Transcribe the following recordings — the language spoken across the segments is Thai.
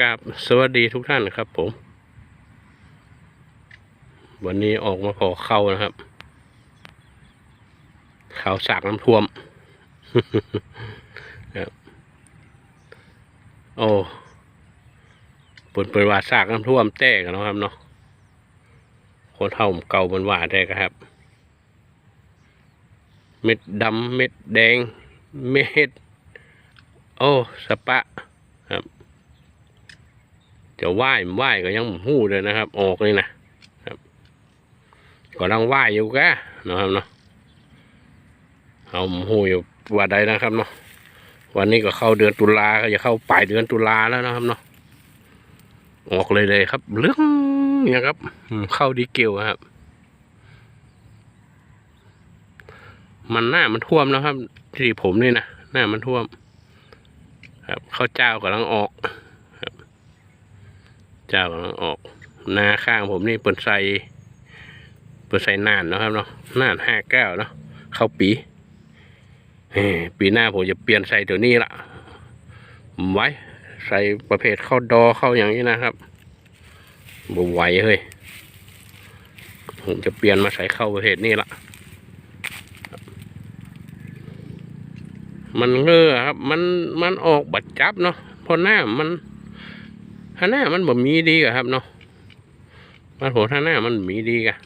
กราบสวัสดีทุกท่านนะครับผม วันนี้ออกมาขอเข้านะครับข่าวสากน้ำท่วมครับโอ้ปิดเปิดว่าสากน้ำท่วมแตกนะครับเนาะคนเท่าเก่าบนว่าแตกครับ เม็ดดำเม็ดแดง เม็ด โอ้สปะ จะไหว้ไหว้ก็ยังหู้เลยนะครับ ออกเลยนะครับก็ลังไหว้อยู่แกนะครับเนาะเอาหู้อยู่ว่าใดนะครับเนาะวันนี้ก็เข้าเดือนตุลาก็จะเข้าปลายเดือนตุลาแล้วนะครับเนาะออกเลยเลยครับเรื่องเนี่ยครับเข้าดีเกลครับ มันหน้ามันท่วมแล้วครับ ที่ผมนี่นะหน้ามันท่วม ครับข้าวเจ้ากำลังออก เจ้ากำลังออกนาข้างผมนี่เปิดใส่เปิดใส่นานนะครับเนาะนานห้าแก้วเนาะเข้าปีปีหน้าผมจะเปลี่ยนใส่ตัวนี้ละไว้ใส่ประเภทเข้าดอเข้าอย่างนี้นะครับบ่ไหวเฮ้ยผมจะเปลี่ยนมาใส่เข้าประเภทนี้ละมันเงือครับ มันมันออกบัดจับเนาะเพอหน้ามัน ท่าหน้ามันบ่มีดีกะครับเนาะมันโหท่าหน้ามันมีดีกะ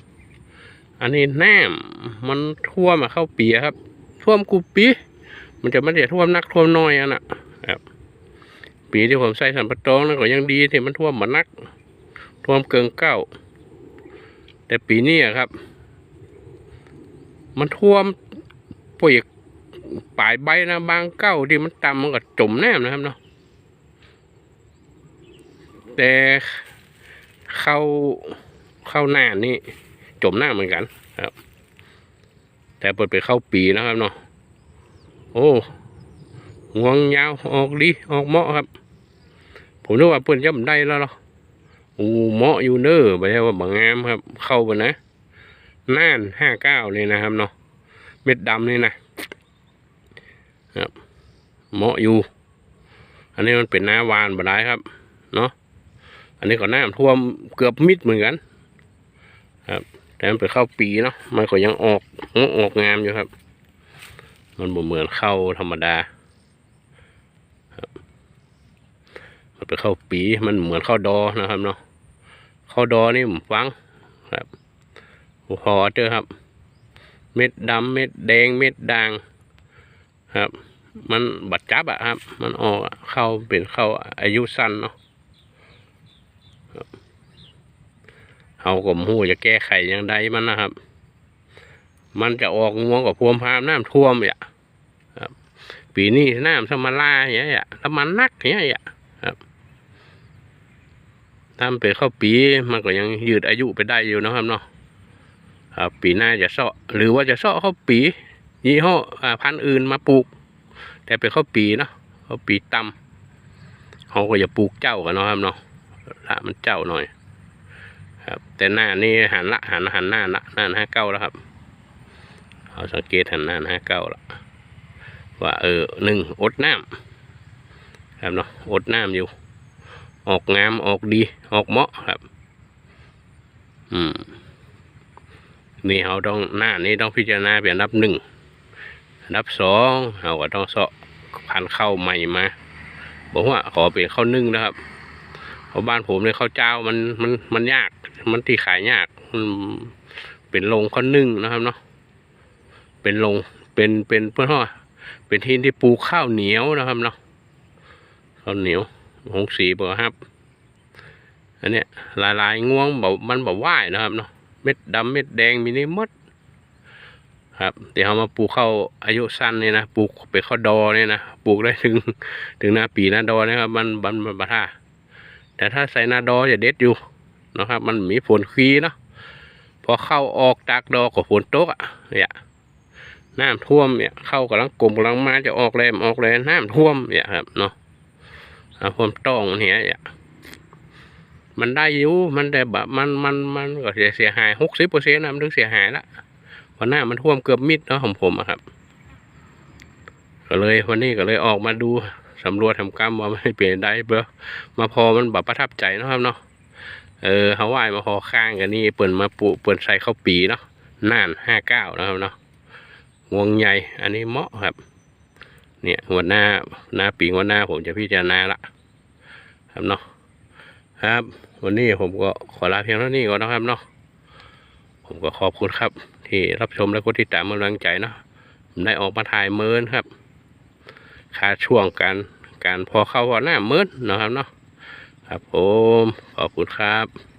อันนี้แน้ำมันท่วมเข้าปีครับ ท่วมกูปี มันจะไม่ได้ท่วมนักท่วมน้อยอะนะครับ ปีที่ผมใส่สันปะตองนั่นก็ยังดีที่มันท่วมมานัก ท่วมเกินเก้า แต่ปีนี้ครับ มันท่วมป่วยปลายใบนะบางเก้าที่มันต่ำมันก็จมแนมนะครับเนาะ แต่เข้าเข้าหน้านี่จมหน้าเหมือนกันครับ แต่เปิดไปเข้าปีนะครับเนาะโอ้ห่วงยาวออกดีออกเหมาะครับ ผมนึกว่าเปิ่นจะมันได้แล้วเนาะโอ้เหมาะอยู่เนอร์ไม่ใช่ว่าบางงามครับ เข้าไปนะน่านห้าเก้าเลยนะครับเนาะเม็ดดำนี่นะครับเหมาะอยู่ อันนี้มันเป็นหน้าวานบ่ได้ครับ เนาะ อันนี้ก็น้ำท่วมเกือบมิดเหมือนกัน ครับ แต่มันเป็นข้าวปีเนาะมันก็ยังออกออกงามอยู่ครับ มันเหมือนข้าวธรรมดาครับมันเป็นข้าวปีมันเหมือนข้าวดอนะครับเนาะข้าวดอนี่ผมฟังครับพอเจอครับ เม็ดดำเม็ดแดงเม็ดด่างครับ มันบัดจับอะครับ มันออกเข้าเป็นเข้าอายุสั้นเนาะ เอากลมหูจะแก้ไขย่างใดมันนะครับ มันจะออกงวงกับพวมพามน้ำท่วมเนี่ยครับ ปีนี้น้ำสมาลาอย่างเงี้ยแล้วมันนักอย่างเงี้ยครับถ้ามเป็นข้าวปีมันก็ยังยืดอายุไปได้อยู่นะครับเนาะครับปีหน้าจะเสาะหรือว่าจะเสาะข้าวปี ยี่ห้อพันธุ์อื่นมาปลูก แต่เป็นข้าวปีเนาะข้าวปีตำเขาก็จะปลูกเจ้ากันเนาะครับเนาะละมันเจ้าหน่อย ครับ แต่หน้านี่หันละหันหันหน้าละหน้าห้าเก้าแล้วครับเอาสังเกตหันหน้าห้าเก้าละว่าเออหนึ่งอดน้ำครับเนาะอดน้ำอยู่ ออกงามออกดี ออกเหมาะครับ อืมนี่เราต้องหน้านี้ต้องพิจารณาเป็นอันดับหนึ่งอันดับสองเราก็ต้องเสาะพันเข้าใหม่มาบอกว่าขอเป็นเข้านึ่งนะครับ เพราะบ้านผมเนี่ยข้าวเจ้ามันมันมันยาก มันที่ขายยากมันเป็นโรงข้าวนึ่งนะครับเนาะเป็นโรงเป็นเป็นเพื่อนว่าเป็นที่ที่ปลูกข้าวเหนียวนะครับเนาะข้าวเหนียวหงสีเบอร์ครับอันเนี้ยลายลายง่วงแบบมันแบบว่ายนะครับเนาะเม็ดดำเม็ดแดงมีนี่มดครับเดี๋ยวเอามาปลูกข้าวอายุสั้นเนี่ยนะปลูกเป็นข้าวดอเนี่ยนะปลูกได้ถึงถึงหน้าปีหน้าดอนะครับมันมันมันบัท่า แต่ถ้าใส่นาดอจะเด็ดอยู่นะครับ มันมีฝนคีเนาะพอเข้าออกจากดอกก็ฝนตกอะเนี่ยน้ำท่วมเนี่ยเข้ากำลังกลมกำลังมาจะออกแรงออกแรงน้ำท่วมเนี่ยครับเนาะอ่วมต้องเนี่ยเนี่ยมันได้อยู่มันแต่แบบมันมันมันก็เสียเสียหายหกสิบเปอร์เซ็นต์นะมันถึงเสียหายละเพราะหน้ามันท่วมเกือบมิดเนาะของผมอะครับ ก็เลยวันนี้ก็เลยออกมาดู สำรวจทำกรรมว่ามันเปลี่ยนได้เบ้อมาพอมันแบบประทับใจนะครับเนาะเออเขาไหวมาพอข้างกันนี่เปิ่นมาปลูเปิ่นใส่ข้าวปีเนาะน่านห้าเก้านะครับเนาะงวงใหญ่อันนี้เหมาะครับ เนี่ยหัวหน้าหน้าปีหัวหน้าผมจะพิจารณาละครับเนาะครับ วันนี้ผมก็ขอลาเพียงเท่านี้ก่อนนะครับเนาะผมก็ขอบคุณครับ ที่รับชมและกดติดตามกำลังใจเนาะได้ออกมาถ่ายเมินครับ ค่าช่วงการการพอเข้าพอหน้าเมินนะครับเนาะครับผมขอบคุณครับ